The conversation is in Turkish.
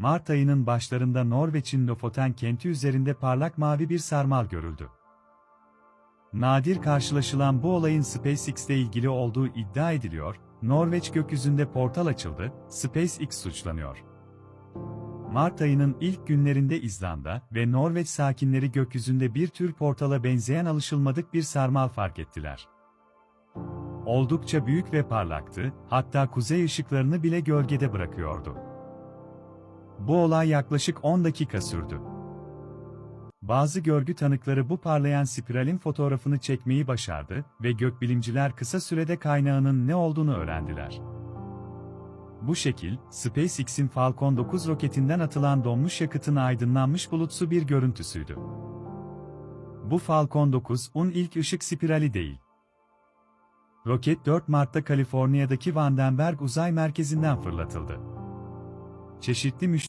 Mart ayının başlarında Norveç'in Lofoten kenti üzerinde parlak mavi bir sarmal görüldü. Nadir karşılaşılan bu olayın SpaceX'le ilgili olduğu iddia ediliyor, Norveç gökyüzünde portal açıldı, SpaceX suçlanıyor. Mart ayının ilk günlerinde İzlanda ve Norveç sakinleri gökyüzünde bir tür portala benzeyen alışılmadık bir sarmal fark ettiler. Oldukça büyük ve parlaktı, hatta kuzey ışıklarını bile gölgede bırakıyordu. Bu olay yaklaşık 10 dakika sürdü. Bazı görgü tanıkları bu parlayan spiralin fotoğrafını çekmeyi başardı ve gökbilimciler kısa sürede kaynağının ne olduğunu öğrendiler. Bu şekil, SpaceX'in Falcon 9 roketinden atılan donmuş yakıtın aydınlanmış bulutsu bir görüntüsüydü. Bu Falcon 9'un ilk ışık spirali değil. Roket 4 Mart'ta Kaliforniya'daki Vandenberg Uzay Merkezi'nden fırlatıldı. Çeşitli müşteriler